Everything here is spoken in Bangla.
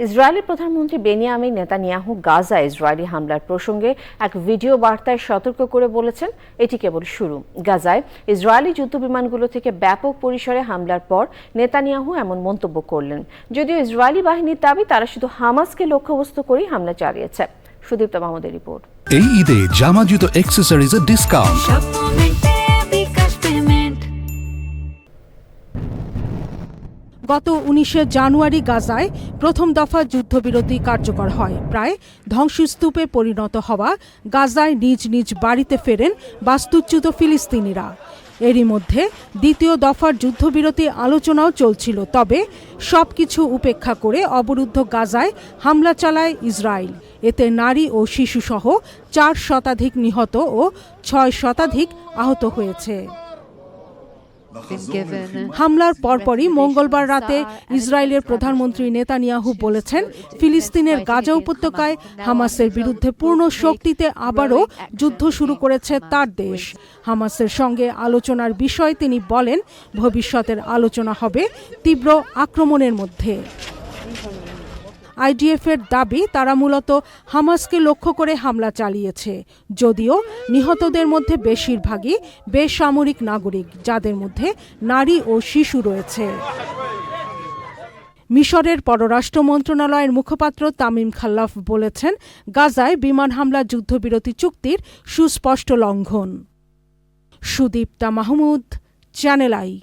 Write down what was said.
ইসরায়েলের প্রধানমন্ত্রী বেনিয়ামিন নেতানিয়াহু গাজা ইসরায়েলি হামলার প্রসঙ্গে এক ভিডিও বার্তায় সতর্ক করে বলেছেন এটি কেবল শুরু। গাজায় ইসরায়েলি যুদ্ধবিমানগুলো থেকে ব্যাপক পরিসরে হামলার পর নেতানিয়াহু এমন মন্তব্য করলেন যদিও ইসরায়েলি বাহিনীর দাবি তারা শুধু হামাসকে লক্ষ্যবস্তু করেই হামলা চালিয়েছে। সুদীপ্ত মাহমুদের রিপোর্ট। এই ঈদে জামা জুতো অ্যাক্সেসরিজের ডিসকাউন্ট গত উনিশে জানুয়ারি গাজায় প্রথম দফা যুদ্ধবিরতি কার্যকর হয়। প্রায় ধ্বংসস্তূপে পরিণত হওয়া গাজায় নিজ নিজ বাড়িতে ফেরেন বাস্তুচ্যুত ফিলিস্তিনিরা। এরই মধ্যে দ্বিতীয় দফার যুদ্ধবিরতি আলোচনাও চলছিল, তবে সব কিছু উপেক্ষা করে অবরুদ্ধ গাজায় হামলা চালায় ইসরায়েল। এতে নারী ও শিশুসহ চার শতাধিক নিহত ও ছয় শতাধিক আহত হয়েছে। হামলার পরপরই মঙ্গলবার রাতে ইসরায়েলের প্রধানমন্ত্রী নেতানিয়াহু বলেছেন ফিলিস্তিনের গাজা উপত্যকায় হামাসের বিরুদ্ধে পূর্ণ শক্তিতে আবারও যুদ্ধ শুরু করেছে তার দেশ। হামাসের সঙ্গে আলোচনার বিষয়ে তিনি বলেন ভবিষ্যতের আলোচনা হবে তীব্র আক্রমণের মধ্যে। আইডিএফ এর দাবি, তারা মূলত হামাসকে লক্ষ্য করে হামলা চালিয়েছে। যদিও নিহতদের মধ্যে বেশিরভাগই বেসামরিক নাগরিক, যাদের মধ্যে নারী ও শিশু রয়েছে। মিশরের পররাষ্ট্র মন্ত্রণালয়ের মুখপাত্র তামিম খাল্লাফ বলেছেন, গাজায় বিমান হামলা, যুদ্ধবিরতি চুক্তির সুস্পষ্ট লঙ্ঘন। Sudipta Mahmud, channel I.